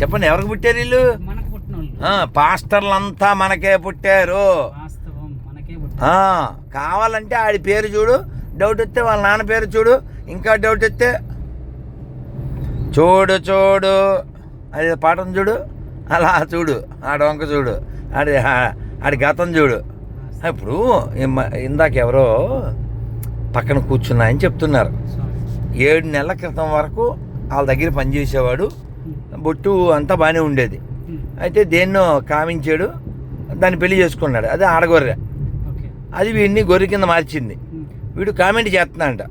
చెప్పండి ఎవరికి పుట్టారు వీళ్ళు? పాస్టర్లంతా మనకే పుట్టారు. కావాలంటే ఆడి పేరు చూడు డౌట్ వస్తే వాళ్ళ నాన్న పేరు చూడు ఇంకా డౌట్ వస్తే చూడు చూడు. అది పాఠం చూడు అలా చూడు ఆడ వంక చూడు ఆడి ఆడి గతం చూడు. ఇప్పుడు ఇందాక ఎవరో పక్కన కూర్చున్నాయని చెప్తున్నారు. ఏడు నెలల క్రితం వరకు వాళ్ళ దగ్గర పనిచేసేవాడు బొట్టు అంతా బాగానే ఉండేది. అయితే దేన్నో కామించాడు దాన్ని పెళ్ళి చేసుకున్నాడు. అదే ఆడగొర్రె. అది వీడిని గొర్రె కింద మార్చింది. వీడు కామెంట్ చేస్తున్నాడంట.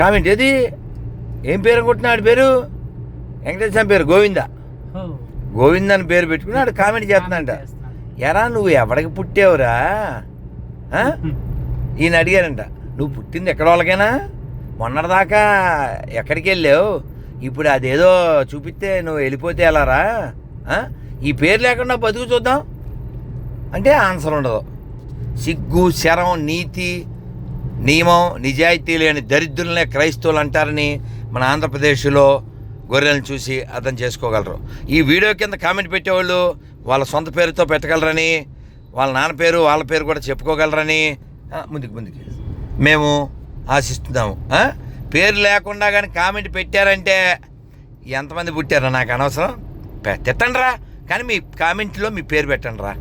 కామెంట్ ఏది? ఏం పేరు కొట్టినాడు పేరు? వెంకటేశ్వర పేరు గోవింద. గోవింద అని పేరు పెట్టుకున్నాడు కామెంట్ చేస్తున్నాడంట. చేస్తున్నాడు. ఎరా నువ్వు ఎవడికి పుట్టావురా? ఈయన అడిగారంట. నువ్వు పుట్టింది ఎక్కడ వాళ్ళకైనా? మొన్నటిదాకా ఎక్కడికి వెళ్ళావు? ఇప్పుడు అదేదో చూపిస్తే నువ్వు వెళ్ళిపోతే ఎలారా ఈ పేరు లేకుండా బతుకు చూద్దాం. అంటే ఆన్సర్ ఉండదు. సిగ్గు శరం నీతి నియమం నిజాయితీ లేని దరిద్రులనే క్రైస్తవులు అంటారని మన ఆంధ్రప్రదేశ్లో గొర్రెలను చూసి అర్థం చేసుకోగలరు. ఈ వీడియో కింద కామెంట్ పెట్టేవాళ్ళు వాళ్ళ సొంత పేరుతో పెట్టగలరని వాళ్ళ నాన్న పేరు వాళ్ళ పేరు కూడా చెప్పుకోగలరని. ముందుకు ముందుకు. మేము ఆశిస్తున్నాము. పేరు లేకుండా కానీ కామెంట్ పెట్టారంటే ఎంతమంది పుట్టారో నాకు అనవసరం. పె- తిట్టండి రా కానీ మీ కామెంట్లో మీ పేరు పెట్టండి రా